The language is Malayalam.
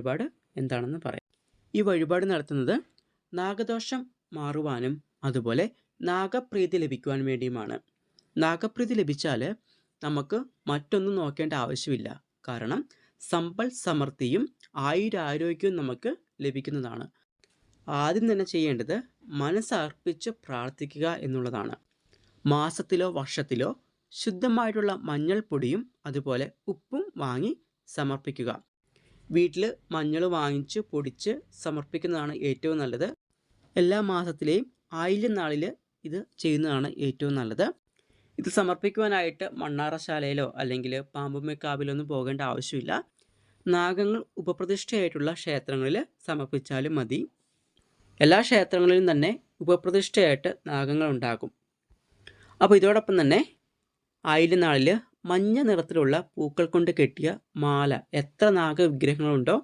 വഴിപാട് എന്താണെന്ന് പറയാം. ഈ വഴിപാട് നടത്തുന്നത് നാഗദോഷം മാറുവാനും അതുപോലെ നാഗപ്രീതി ലഭിക്കുവാൻ വേണ്ടിയുമാണ്. നാഗപ്രീതി ലഭിച്ചാൽ നമുക്ക് മറ്റൊന്നും നോക്കേണ്ട ആവശ്യമില്ല. കാരണം സമ്പൽ സമൃദ്ധിയും ആയുരാരോഗ്യവും നമുക്ക് ലഭിക്കുന്നതാണ്. ആദ്യം തന്നെ ചെയ്യേണ്ടത് മനസ്സർപ്പിച്ച് പ്രാർത്ഥിക്കുക എന്നുള്ളതാണ്. മാസത്തിലോ വർഷത്തിലോ ശുദ്ധമായിട്ടുള്ള മഞ്ഞൾപ്പൊടിയും അതുപോലെ ഉപ്പും വാങ്ങി സമർപ്പിക്കുക. വീട്ടിൽ മഞ്ഞൾ വാങ്ങിച്ച് പൊടിച്ച് സമർപ്പിക്കുന്നതാണ് ഏറ്റവും നല്ലത്. എല്ലാ മാസത്തിലെയും ആയില്യം നാളിൽ ഇത് ചെയ്യുന്നതാണ് ഏറ്റവും നല്ലത്. ഇത് സമർപ്പിക്കുവാനായിട്ട് മണ്ണാറശാലയിലോ അല്ലെങ്കിൽ പാമ്പുമ്മക്കാവിലോ ഒന്നും പോകേണ്ട ആവശ്യമില്ല. നാഗങ്ങൾ ഉപപ്രതിഷ്ഠയായിട്ടുള്ള ക്ഷേത്രങ്ങളിൽ സമർപ്പിച്ചാലും മതി. എല്ലാ ക്ഷേത്രങ്ങളിലും തന്നെ ഉപപ്രതിഷ്ഠയായിട്ട് നാഗങ്ങൾ ഉണ്ടാകും അപ്പോൾ ഇതോടൊപ്പം തന്നെ ആയില്യനാളിൽ മഞ്ഞ നിറത്തിലുള്ള പൂക്കൾ കൊണ്ട് കെട്ടിയ മാല. എത്ര നാഗവിഗ്രഹങ്ങളുണ്ടോ.